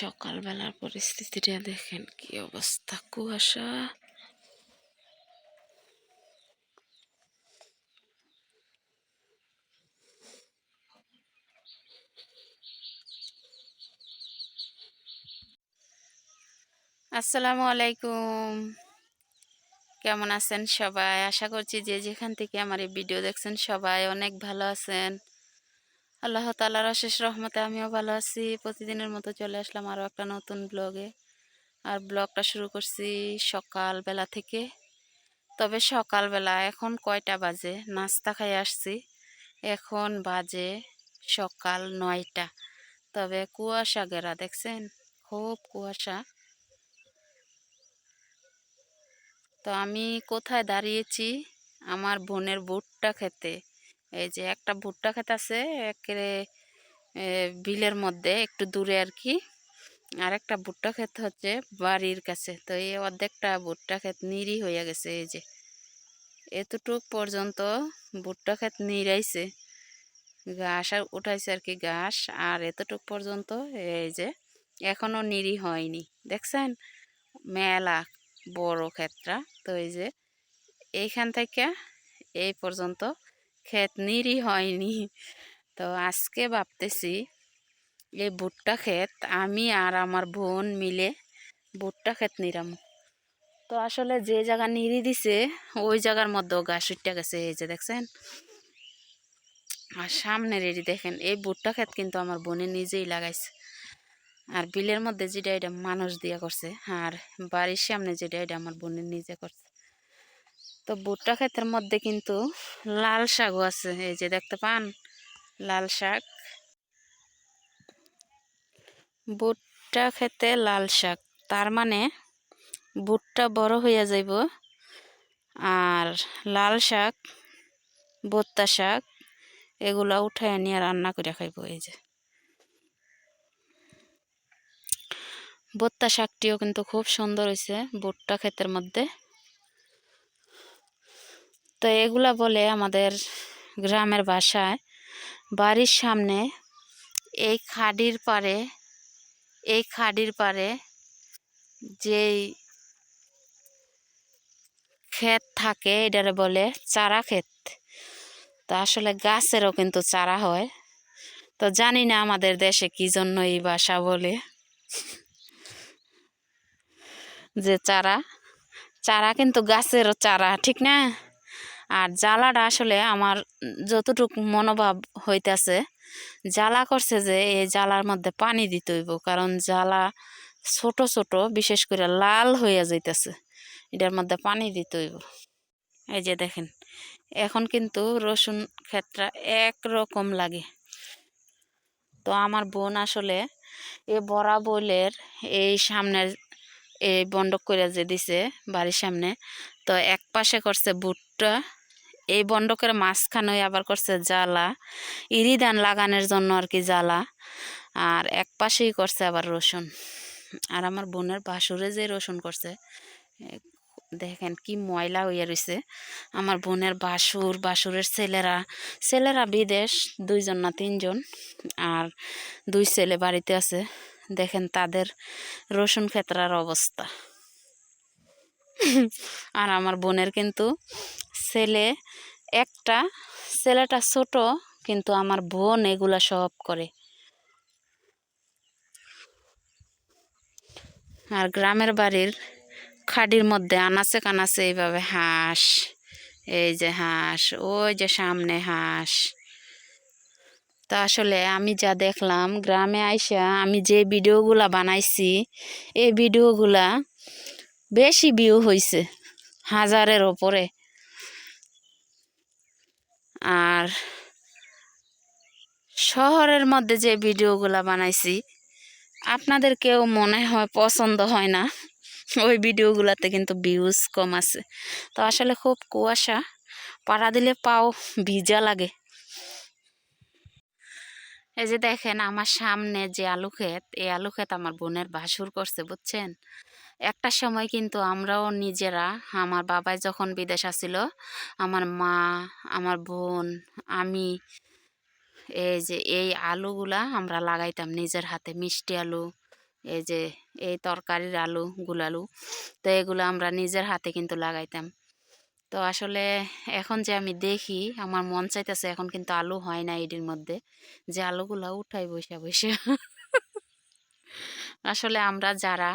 সকালবেলার পরিস্থিতিটা দেখেন কি অবস্থা, কুয়াশা। আসসালামু আলাইকুম। কেমন আছেন সবাই? আশা করছি যে যেখান থেকে আমার এই ভিডিও দেখছেন সবাই অনেক ভালো আছেন। আল্লাহ তালার অশেষ রহমতে আমিও ভালো আছি। প্রতিদিনের মতো চলে আসলাম আরও একটা নতুন ব্লগে। আর ব্লগটা শুরু করছি সকালবেলা থেকে। তবে সকালবেলা এখন কয়টা বাজে? নাস্তা খাই আসছি। এখন বাজে সকাল নয়টা। তবে কুয়াশা গেরা, দেখছেন? খুব কুয়াশা। তো আমি কোথায় দাঁড়িয়েছি? আমার বোনের বুটটা খেতে। এই যে একটা ভুট্টা ক্ষেত আছে একেবারে বিলের মধ্যে, একটু দূরে আর কি আর একটা ভুট্টা ক্ষেত হচ্ছে বাড়ির কাছে। তো এই অর্ধেকটা ভুট্টা ক্ষেত নিরি হয়ে গেছে এই যে। এতটুক পর্যন্ত ভুট্টা ক্ষেত নিরাইছে ঘাস আর উঠাইছে আর কি ঘাস। আর এতটুক পর্যন্ত এই যে এখনও নিরি হয়নি। দেখছেন? মেলা বড় ক্ষেতটা। তো এই যে এইখান থেকে এই পর্যন্ত ক্ষেত নিরই হয়নি। তো আজকে ভাবতেছি, এই ভুট্টা ক্ষেত আমি আর আমার বোন মিলে ভুট্টা ক্ষেত নিরাম। তো আসলে যে জায়গা নিরি দিছে, ওই জায়গার মধ্যেও গাছ উঠতে গেছে, এই যে দেখছেন? আর সামনে রেডি দেখেন, এই ভুট্টা ক্ষেত কিন্তু আমার বোনে নিজেই লাগাইছে। আর বিলের মধ্যে যেটা এটা মানুষ দিয়া করছে, আর বাড়ির সামনে যেটা এটা আমার বোনের নিজে করছে। তো ভুট্টা ক্ষেতের মধ্যে কিন্তু লাল শাকও আছে। এই যে দেখতে পান? লাল শাক। ভুট্টা খেতে লাল শাক। তার মানে ভুট্টা বড় হইয়া যাইব আর লাল শাক, ভুট্টা শাক এগুলা উঠায় নিয়ে রান্না করে খাইব এই যে। ভুট্টা শাকটিও কিন্তু খুব সুন্দর হয়েছে ভুট্টা ক্ষেতের মধ্যে। তো এগুলা বলে আমাদের গ্রামের বাসায়। বাড়ির সামনে এই খাডির পারে এই খাডির পারে যেই ক্ষেত থাকে, এটারে বলে চারা ক্ষেত। তো আসলে গাছেরও কিন্তু চারা হয়। তো জানি না আমাদের দেশে কি জন্য এই বাসা বলে যে চারা। চারা কিন্তু গাছেরও চারা, ঠিক না? আর জ্বালাটা আসলে আমার যতটুকু মনোভাব হইতেছে, জ্বালা করছে যে এই জ্বালার মধ্যে পানি দিতে হইব। কারণ জ্বালা ছোট ছোট, বিশেষ করে লাল হইয়া যাইতেছে, এটার মধ্যে পানি দিতে হইব। এই যে দেখেন, এখন কিন্তু রসুন ক্ষেত্রা একরকম লাগে। তো আমার বোন আসলে এ বড়া বইলের এই সামনের এই বন্ডক করে যে দিছে বাড়ির সামনে, তো এক পাশে করছে ভুট্টা এই বন্ডকের মাঝখানে আবার করছে জ্বালা, ইরিদান লাগানোর জন্য আর কি জ্বালা। আর এক পাশেই করছে আবার রসুন। আর আমার বোনের বাসুরে যে রসুন করছে দেখেন কি ময়লা হইয়া রয়েছে আমার বোনের বাসুর, বাসুরের ছেলেরা ছেলেরা বিদেশ, দুইজন না তিনজন। আর দুই ছেলে বাড়িতে আছে। দেখেন তাদের রসুন ক্ষেত্রার অবস্থা। আর আমার বোনের কিন্তু ছেলে একটা, ছেলেটা ছোট, কিন্তু আমার বোন এগুলা সব করে। আর গ্রামের বাড়ির খাডির মধ্যে আনাচে কানাচে এইভাবে হাঁস, এই যে হাঁস, ওই যে সামনে হাঁস। তা আসলে আমি যা দেখলাম, গ্রামে আইসা আমি যে ভিডিওগুলা বানাইছি, এই ভিডিওগুলা বেশি ভিউ হয়েছে হাজারের ওপরে। আর শহরের মধ্যে যে ভিডিওগুলো বানাইছি, আপনাদের কেউ মনে হয় পছন্দ হয় না, ওই ভিডিওগুলোতে কিন্তু ভিউজ কম আছে। তো আসলে খুব কুয়াশা, পাড়া দিলে পাও ভিজা লাগে। এই যে দেখেন আমার সামনে যে আলু ক্ষেত এই আলু ক্ষেত আমার বোনের বাসুর করছে, বুঝছেন? একটা সময় কিন্তু আমরাও নিজেরা, আমার বাবাই যখন বিদেশ আসিল, আমার মা, আমার বোন, আমি এই যে এই আলুগুলা আমরা লাগাইতাম নিজের হাতে, মিষ্টি আলু, এই যে এই তরকারির আলু গুলালু তো এগুলো আমরা নিজের হাতে কিন্তু লাগাইতাম। তো আসলে এখন যে আমি দেখি, আমার মন চাইতেছে এখন কিন্তু আলু হয় না এটির মধ্যে। যে আলুগুলা উঠাই বসে বসে আসলে আমরা যারা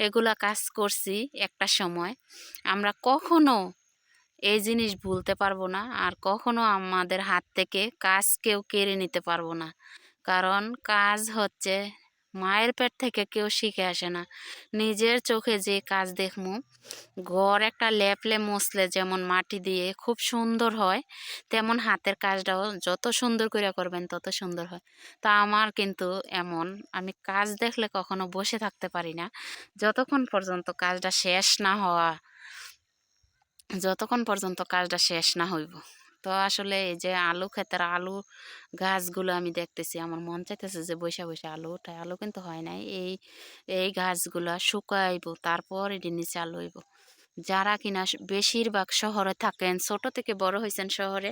এগুলা কাজ করছি একটা সময়, আমরা কখনো এই জিনিস ভুলতে পারব না আর কখনো আমাদের হাত থেকে কাজ কেউ কেড়ে নিতে পারব না। কারণ কাজ হচ্ছে মায়ের পেট থেকে কেউ শিখে আসে না। নিজের চোখে যে কাজ দেখমু, ঘর একটা লেপলে মুছলে যেমন মাটি দিয়ে খুব সুন্দর হয়, তেমন হাতের কাজটাও যত সুন্দর করে করবেন তত সুন্দর হয়। তা আমার কিন্তু এমন, আমি কাজ দেখলে কখনো বসে থাকতে পারি না। যতক্ষণ পর্যন্ত কাজটা শেষ না হওয়া, যতক্ষণ পর্যন্ত কাজটা শেষ না হইব। তো আসলে এই যে আলু ক্ষেতের আলু গাছগুলো আমি দেখতেছি, আমার মন চাইতেছে যে বৈশা বৈশা আলু উঠায়। আলু কিন্তু হয় নাই। এই এই গাছগুলো শুকাইব, তারপর এটি নিচে আলু হইব। যারা কিনা বেশিরভাগ শহরে থাকেন, ছোট থেকে বড় হয়েছেন শহরে,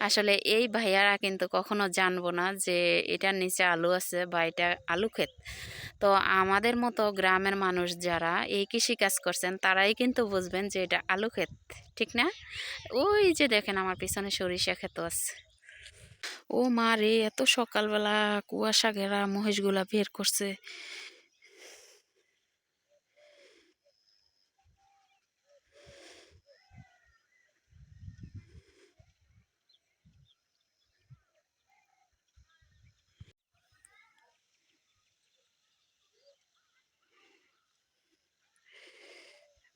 আসলে এই ভাইয়ারা কিন্তু কখনো জানব না যে এটার নিচে আলু আছে বা এটা আলু ক্ষেত। তো আমাদের মতো গ্রামের মানুষ যারা এই কৃষি কাজ করছেন, তারাই কিন্তু বুঝবেন যে এটা আলু ক্ষেত, ঠিক না? ওই যে দেখেন আমার পিছনে সরিষা ক্ষেত আছে। ও মা রে, এত সকালবেলা কুয়াশা ঘেরা মহিষগুলা বের করছে।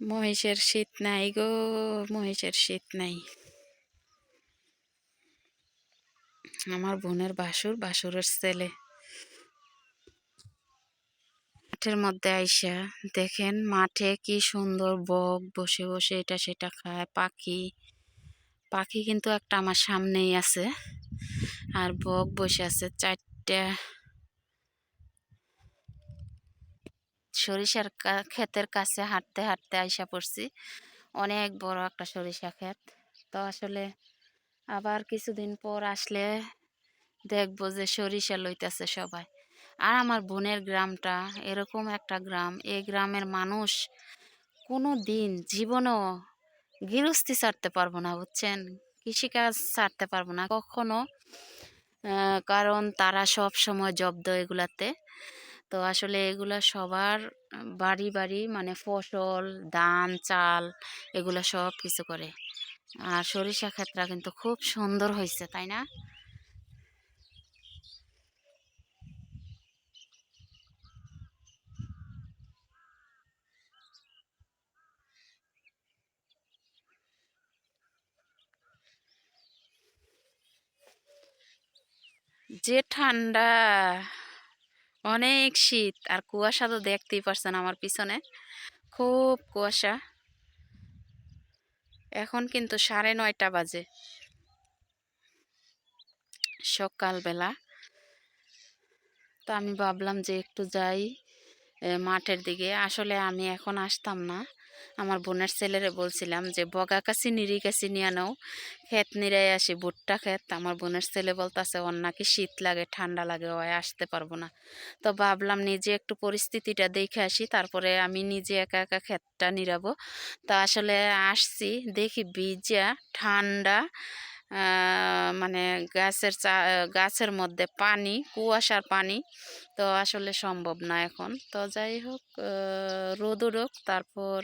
মহিষের শীত নাই গো, মহিষের শীত নাই। আমার বোনের বাসুর, বাসুরের ছেলে। মাঠের মধ্যে আইসা দেখেন মাঠে কি সুন্দর বক, বসে বসে এটা সেটা খায় পাখি। পাখি কিন্তু একটা আমার সামনেই আছে। আর বক বসে আছে চারটা সরিষার ক্ষেতের কাছে হাঁটতে হাঁটতে আইসা পড়ছি। অনেক বড় একটা সরিষা ক্ষেত। তো আসলে আবার কিছুদিন পর আসলে দেখব যে সরিষা লইতেছে সবাই। আর আমার বোনের গ্রামটা এরকম একটা গ্রাম। এই গ্রামের মানুষ কোনো দিন জীবনেও গৃহস্থী ছাড়তে পারব না, বুঝছেন? কৃষিকাজ ছাড়তে পারব না কখনো। কারণ তারা সব সময় জব্দ এগুলাতে। তো আসলে এগুলা সবার বাড়ি বাড়ি মানে ফসল, ধান, চাল এগুলা সব কিছু করে। আর সরিষা ক্ষেতটা কিন্তু খুব সুন্দর হয়েছে তাই না? যে ঠান্ডা অনেক শীত। আর কুয়াশা তো দেখতেই পারছেন আমার পিছনে। খুব কুয়াশা। এখন কিন্তু সাড়ে নয়টা বাজে। সকালবেলা। তো আমি ভাবলাম যে একটু যাই মাঠের দিকে। আসলে আমি এখন আসতাম না। আমার বোনের ছেলেরে বলছিলাম যে, বগা কাছি, নিরি কাছি নিয়ে নাও। ক্ষেত নিরাই আসি, ভুট্টা ক্ষেত। আমার বোনের ছেলে বলতেছে ওর নাকি শীত লাগে, ঠান্ডা লাগে ও আসতে পারব না। তো ভাবলাম নিজে একটু পরিস্থিতিটা দেখে আসি, তারপরে আমি নিজে একা একা ক্ষেতটা নিরাবো। তা আসলে আসছি, দেখি ভিজা ঠান্ডা মানে গাছের চা, গাছের মধ্যে পানি, কুয়াশার পানি। তো আসলে সম্ভব না এখন। তো যাই হোক রোদ তারপর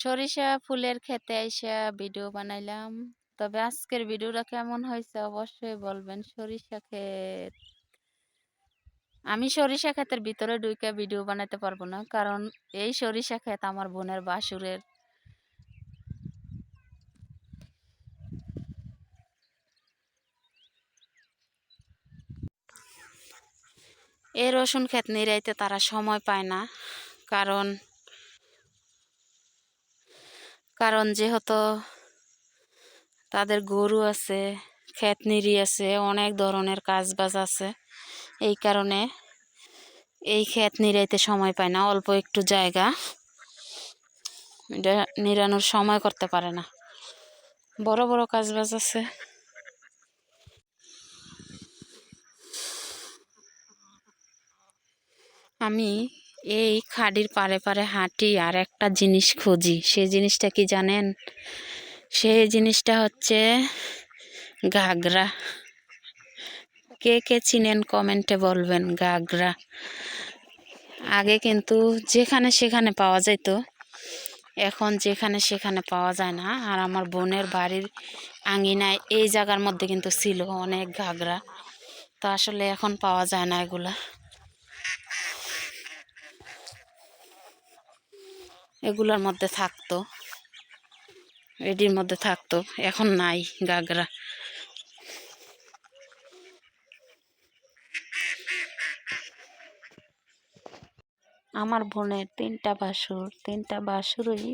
সরিষা ফুলের খেতে আইসা ভিডিও বানাইলাম। তবে আজকের ভিডিওটা কেমন হয়েছে অবশ্যই বলবেন। সরিষা ক্ষেত। আমি সরিষা ক্ষেতের ভিতরে ঢুকে ভিডিও বানাতে পারব না, কারণ এই সরিষা ক্ষেত আমার বোনের বাসুরের। এই রসুন ক্ষেত নিরাইতে তারা সময় পায় না, কারণ কারণ যেহেতু তাদের গরু আছে ক্ষেত নিরি আছে, অনেক ধরনের কাজ বাজ আছে, এই কারণে এই ক্ষেত নিরাইতে সময় পায় না, অল্প একটু জায়গা এটা নিরানোর সময় করতে পারে না। বড় বড় কাজ বাজ আছে। আমি এই খাডির পারে পারে হাঁটি আর একটা জিনিস খুঁজি। সেই জিনিসটা কি জানেন? সেই জিনিসটা হচ্ছে ঘাগরা। কে কে চিনেন কমেন্টে বলবেন, ঘাগরা। আগে কিন্তু যেখানে সেখানে পাওয়া যেত এখন যেখানে সেখানে পাওয়া যায় না। আর আমার বোনের বাড়ির আঙিনায় এই জায়গার মধ্যে কিন্তু ছিল অনেক ঘাগরা। তো আসলে এখন পাওয়া যায় না এগুলা। এগুলোর মধ্যে থাকতো। এটির মধ্যে থাকতো। এখন নাই গাগরা। আমার বোনের তিনটা বাসুর। তিনটা বাসুরই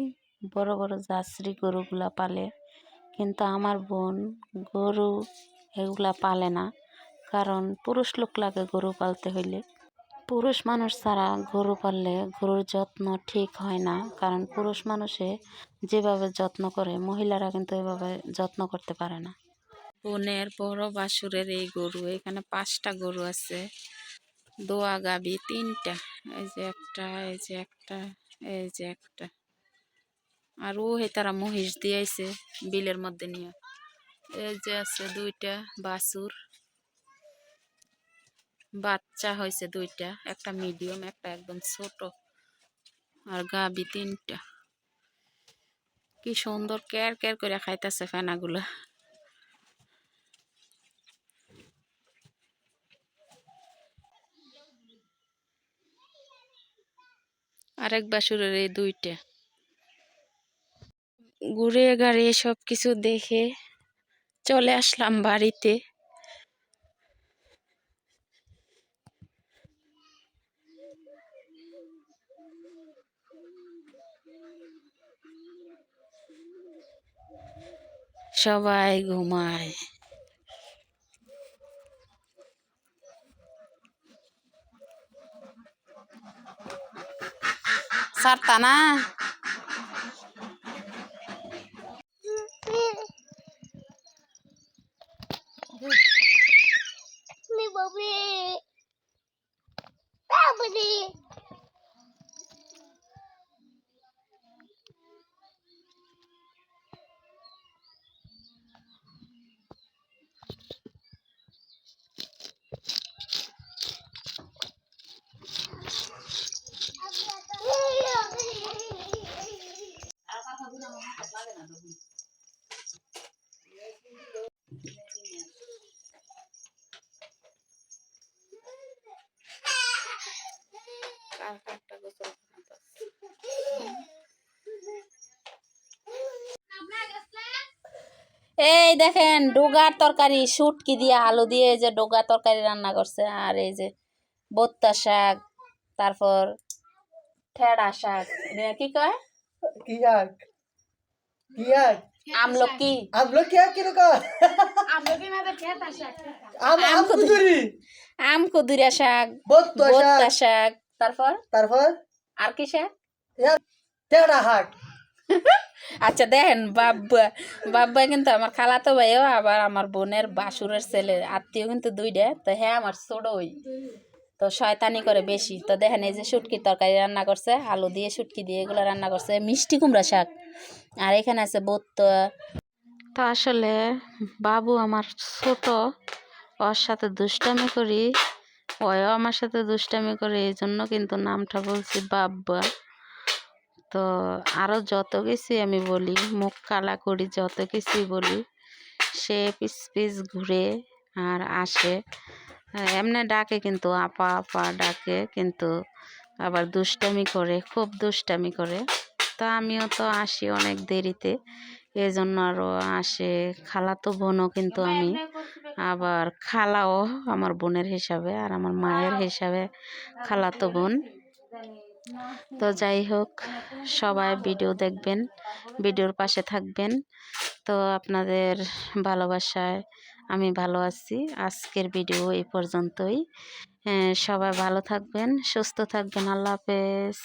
বড় বড় জার্সি গরুগুলা পালে। কিন্তু আমার বোন গরু এগুলা পালে না। কারণ পুরুষ লোক লাগে গরু পালতে হইলে। পুরুষ মানুষ ছাড়া গরু পাললে গরুর যত্ন ঠিক হয় না। কারণ পুরুষ মানুষে যেভাবে যত্ন করে, মহিলারা কিন্তু এভাবে যত্ন করতে পারে না। বোনের বড় বাসুরের এই গরু, এখানে পাঁচটা গরু আছে। দোয়া, গাবি, তিনটা। এই যে একটা, এই যে একটা, এই যে একটা। আর ও হে তারা মহিষ দিয়েছে বিলের মধ্যে নিয়ে। এই যে আছে দুইটা বাছুর বাচ্চা হয়েছে দুইটা, একটা মিডিয়াম একটা একদম ছোট। আর গাবি তিনটা। কি সুন্দর কেয়ার কেয়ার করে খাইতেছে ফেনাগুলা। আরেক বাসুরের এই দুইটা। ঘুরে গাড়িয়ে সব কিছু দেখে চলে আসলাম বাড়িতে। সবাই ঘুমায়। সারতা না? এই দেখেন ডোগার তরকারি শুটকি দিয়ে আলু দিয়ে এই যে ডোগা তরকারি রান্না করছে আর এই যে বত্তা শাক তারপর ঠেড়া শাক। কি কয়? কি কি আমলকি। আমলো কি আগ কীরকম আম শাক শাক বত্তা শাক। তারপর? তারপর? আর কি শাক। আচ্ছা দেখেন, বাব্বা বাব্বা কিন্তু আমার খালাতো ভাইও, আবার আমার বোনের বাসুরের ছেলে আত্মীয় কিন্তু দুইটা, তো হ্যাঁ আমার ছোট ওই তো শয়তানি করে বেশি। তো দেখেন, এই যে শুটকির তরকারি রান্না করছে, আলু দিয়ে শুটকি দিয়ে এগুলো রান্না করছে, মিষ্টি কুমড়া শাক। আর এখানে আছে বোত্ত। তো আসলে বাবু আমার ছোট, ওর সাথে দুষ্টামি করি, ওয়ও আমার সাথে দুষ্টামি করে, এই জন্য কিন্তু নামটা বলছি বাব্বা। তো আরও যত কিছুই আমি বলি, মুখ কালা করি, যত কিছুই বলি, সে পিস পিস ঘুরে আর আসে। এমনি ডাকে কিন্তু, আপা আপা ডাকে কিন্তু, আবার দুষ্টামি করে, খুব দুষ্টামি করে। তা আমিও তো আসি অনেক দেরিতে এই জন্য আরও আসে। খালাতো বোনও কিন্তু আমি, আবার খালাও আমার বোনের হিসাবে আর আমার মায়ের হিসাবে খালাতো বোন। তো যাই হোক, সবাই ভিডিও দেখবেন, ভিডিওর পাশে থাকবেন। তো আপনাদের ভালোবাসায় আমি ভালো আছি। আজকের ভিডিও এই পর্যন্তই। সবাই ভালো থাকবেন, সুস্থ থাকবেন। আল্লাহ হাফেজ।